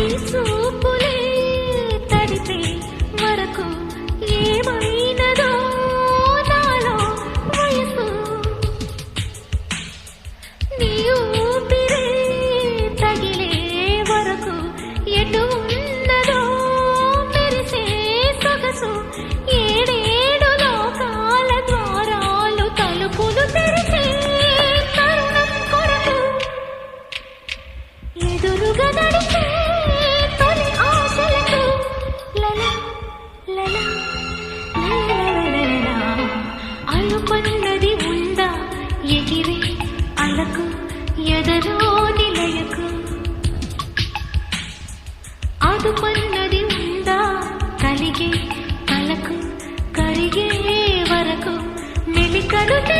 నీ తడిపే వరకు ఏమైనదో నాలో వయసు. నీ ఊపిరే తగిలే వరకు ఎటు ఉన్నదో మెరిసే సొగసు. ఏడేడు లోకాల ద్వారాలు తలుపులు తెరిచే తరుణం కొరకు ఎదురుగా నడిచే అలుపన్నది ఉందా? ఎగిరే అలకు ఎదరో నిలయకు. అదుపన్నది ఉందా? కలిగే కలకు కరిగే వరకు. మెలికలు